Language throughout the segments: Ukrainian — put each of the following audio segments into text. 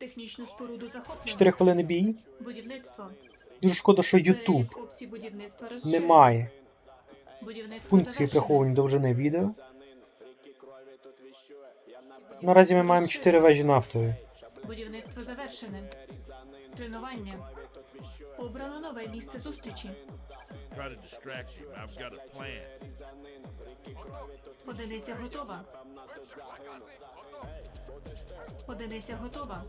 Технічну споруду захоплено. 4 хвилини бій. Будівництво. Дуже шкода, що Перелік YouTube опцій будівництва розширено. немає Будівництво функції завершено. приховування довжини відео. Наразі ми маємо 4 вежі нафтової. Будівництво завершене. Тренування. Обрано нове місце зустрічі. Try to Одиниця готова.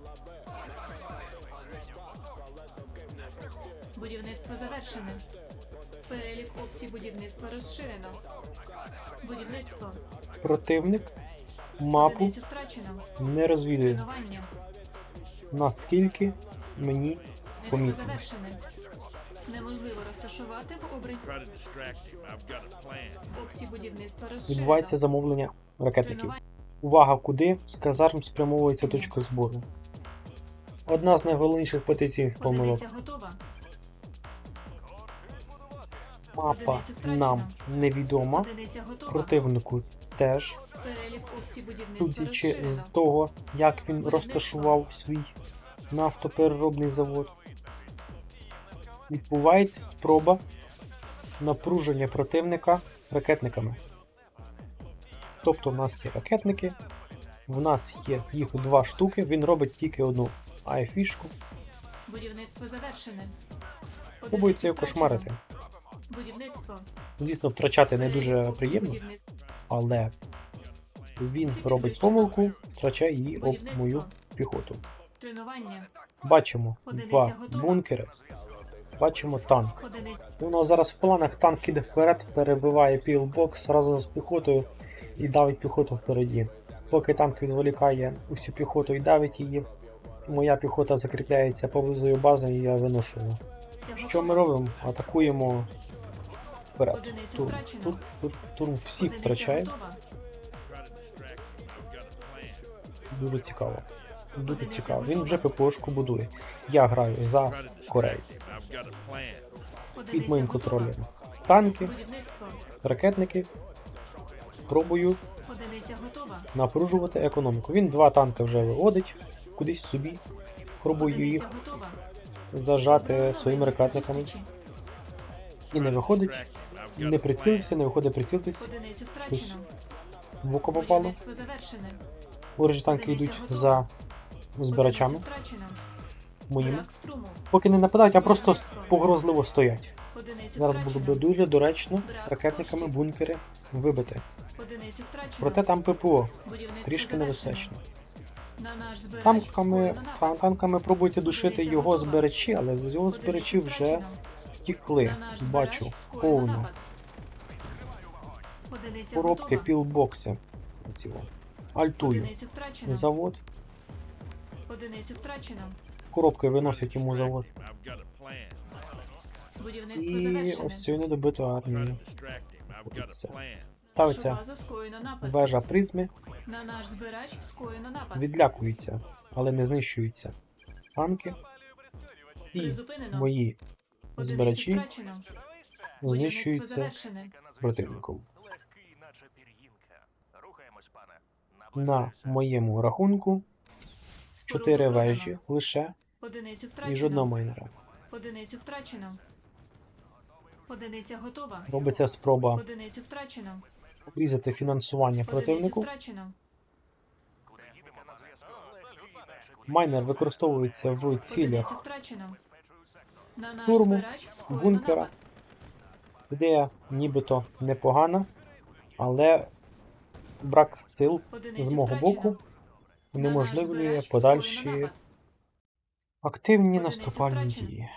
Будівництво завершене. Перелік опцій будівництва розширено. Будівництво. Противник мапу Одиницю втрачено. не розвідує, Тренування. наскільки мені Будівництво помітно. завершене. Неможливо розташувати в обрані Try to distract him. I've got a plan. опції будівництва розширено. Відбувається замовлення ракетників. Тренування. Увага, куди з казарм спрямовується точка збору. Одна з найголовніших потенційних помилок. Мапа нам невідома, противнику теж. Судячи з того, як він розташував свій нафтопереробний завод, відбувається спроба напруження противника ракетниками. Тобто в нас є ракетники, в нас є їх два штуки, він робить тільки одну АФішку, Будівництво завершене. пробується його кошмарити. Будівництво. Звісно, втрачати не дуже приємно, але він робить помилку, втрачає її об мою піхоту. Тренування. Бачимо два готова. бункери, бачимо танк. У нас зараз в планах танк іде вперед, перебиває пілбокс разом з піхотою і давить піхоту впереді. Поки танк відволікає усю піхоту і давить її, моя піхота закріпляється поблизу бази і я виношу. Що ми робимо? Атакуємо вперед. Втрачено. штурм, штурм, штурм всіх втрачає. Дуже цікаво. Дуже цікаво. Він вже ППОшку будує. Я граю за Корею. Під моїм контролем. Танки, ракетники. Пробую напружувати економіку. Він два танки вже виводить кудись собі. Пробую їх зажати своїми ракетниками. І не виходить. Не прицілився, не виходить прицілитись. В око попало. Ворожі танки йдуть за збирачами Струму. Поки не нападають, а просто погрозливо стоять. Зараз було б дуже доречно ракетниками бункери вибити. Проте там ППО трішки збирач Танками, танками пробується душити його збирачі, але з його збирачі вже втікли. Бачу повно. Коробки, пілбокси. Альтую. Завод. Одиницю втрачено. Коробки виносять йому завод. Будівництво І завершене. ось цю недобиту армію. Це. Ставиться Базу скоєно напад. вежа призми, На наш збирач скоєно напад. відлякуються, але не знищуються. Танки і Призупинено. мої Одиницю збирачі втрачено. Будівництво знищуються завершене. противником. Легкий, наче пір'їнка. Рухаємось, пане. На моєму рахунку Споруду 4 продано. вежі лише Одиницю і жодного майнера. Одиницю втрачено. Одиниця готова. Робиться спроба Одиницю втрачено. різати фінансування Одиницю противнику. втрачено. Майнер використовується в цілях, втрачено. Штурму, бункера. де нібито непогано, але брак сил з мого втрачено. боку унеможливлює подальші активні наступальні дії.